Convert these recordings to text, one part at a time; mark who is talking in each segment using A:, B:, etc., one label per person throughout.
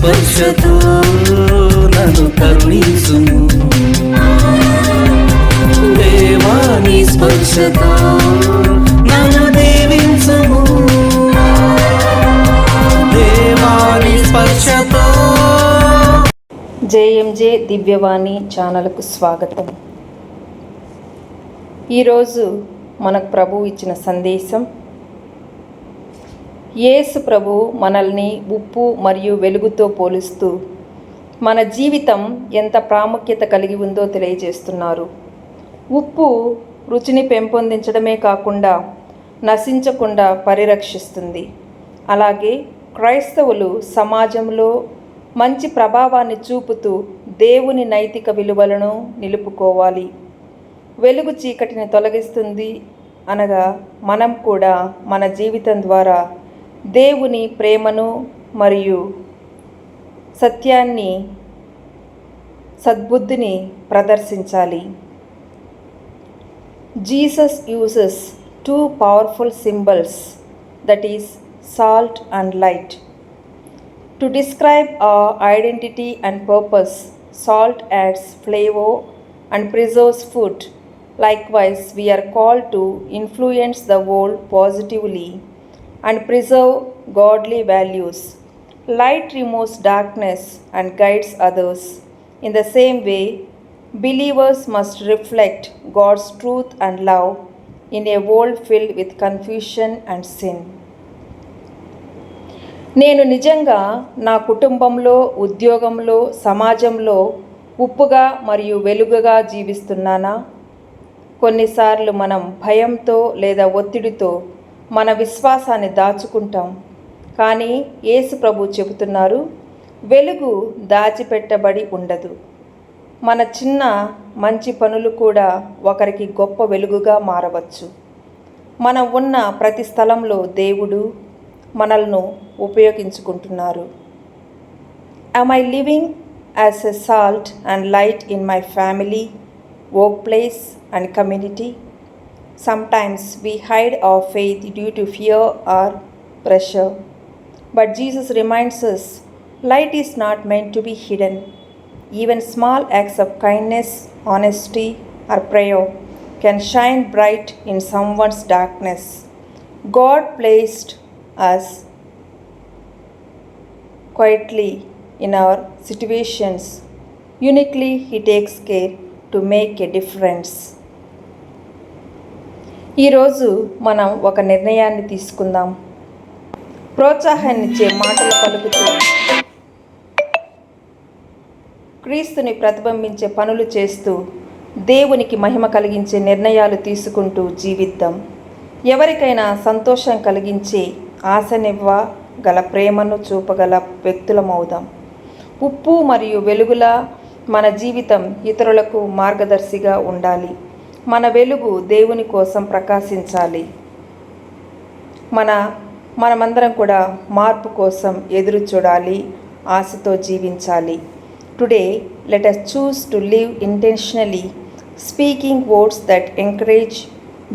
A: స్పర్శతో నన్ను కరుణించుము. దేవా స్పర్శతో నన్ను స్పర్శతో.
B: జేఎంజే దివ్యవాణి ఛానల్కు స్వాగతం. ఈరోజు మనకు ప్రభు ఇచ్చిన సందేశం యేసు ప్రభు మనల్ని ఉప్పు మరియు వెలుగుతో పోలుస్తూ మన జీవితం ఎంత ప్రాముఖ్యత కలిగి ఉందో తెలియజేస్తున్నారు. ఉప్పు రుచిని పెంపొందించడమే కాకుండా నశించకుండా పరిరక్షిస్తుంది. అలాగే క్రైస్తవులు సమాజంలో మంచి ప్రభావాన్ని చూపుతూ దేవుని నైతిక విలువలను నిలుపుకోవాలి. వెలుగు చీకటిని తొలగిస్తుంది అనగా మనం కూడా మన జీవితం ద్వారా దేవుని ప్రేమను మరియు సత్యాన్ని సద్బుద్ధిని ప్రదర్శించాలి Jesus uses two powerful symbols that is salt and light To describe our identity and purpose, salt adds flavor and preserves food. Likewise, we are called to influence the world positively and preserve godly values. Light removes darkness and guides others. In the same way, believers must reflect God's truth and love in a world filled with confusion and sin. నేను నిజంగా నా కుటుంబంలో ఉద్యోగంలో సమాజంలో ఉప్పుగా మరియు వెలుగుగా జీవిస్తున్నానా కొన్నిసార్లు మనం భయంతో లేదా ఒత్తిడితో మన విశ్వాసాన్ని దాచుకుంటాం. కానీ యేసు ప్రభు చెబుతున్నారు వెలుగు దాచిపెట్టబడి ఉండదు. మన చిన్న మంచి పనులు కూడా ఒకరికి గొప్ప వెలుగుగా మారవచ్చు. మనం ఉన్న ప్రతి స్థలంలో దేవుడు మనల్ని ఉపయోగించుకుంటున్నారు. Am I living as a salt and light in my family, workplace, and community? Sometimes we hide our faith due to fear or pressure. But Jesus reminds us light is not meant to be hidden. Even small acts of kindness, honesty, or prayer can shine bright in someone's darkness. God placed us quietly in our situations. Uniquely, He takes care to make a difference. ఈరోజు మనం ఒక నిర్ణయాన్ని తీసుకుందాం. ప్రోత్సాహాన్నిచ్చే మాటలు పలుకుతూ. క్రీస్తుని ప్రతిబింబించే పనులు చేస్తూ దేవునికి మహిమ కలిగించే నిర్ణయాలు తీసుకుంటూ జీవిద్దాం. ఎవరికైనా సంతోషం కలిగించే ఆశనివ్వ గల ప్రేమను చూపగల వ్యక్తులమవుదాం. ఉప్పు మరియు వెలుగుల మన జీవితం ఇతరులకు మార్గదర్శిగా ఉండాలి. మన వెలుగు దేవుని కోసం ప్రకాశించాలి. మన మనమందరం కూడా మార్పు కోసం ఎదురు చూడాలి ఆశతో జీవించాలి. Today let us choose to live intentionally speaking words that encourage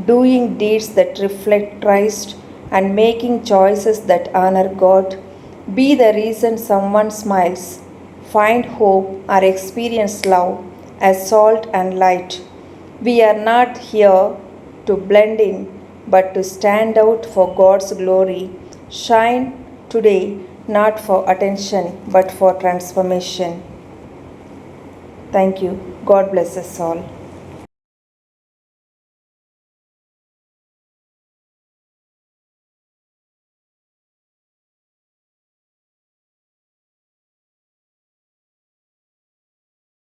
B: doing deeds that reflect Christ and making choices that honour God be the reason someone smiles find hope or experience love as salt and light We are not here to blend in, but to stand out for God's glory. Shine today, not for attention, but for transformation. Thank you. God bless us all.